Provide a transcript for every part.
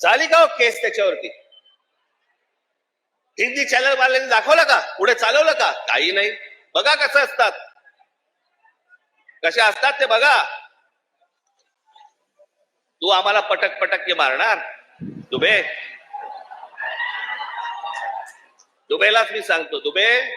झाली का हो केस त्याच्यावरती? हिंदी चॅनल वाल्यांनी दाखवलं का? पुढे चालवलं का? काही नाही. बघा कसं असतात. कसे असतात ते बघा. तू आम्हाला पटक पटक के मारणार. दुबे. दुबेलाच मी सांगतो दुबे.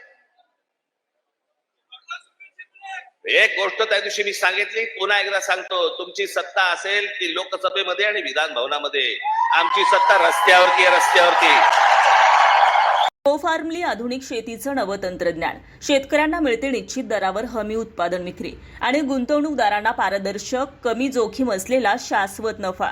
एक गोष्ट त्या दिवशी मी सांगितली पुन्हा एकदा सांगतो तुमची सत्ता असेल ती लोकसभेमध्ये आणि विधान भवनामध्ये आमची सत्ता रस्त्यावरती आहे रस्त्यावरती. कोफार्मली आधुनिक शेतीचं नवं तंत्रज्ञान. शेतकऱ्यांना मिळते निश्चित दरावर हमी उत्पादन विक्री. आणि गुंतवणूकदारांना पारदर्शक कमी जोखीम असलेला शाश्वत नफा.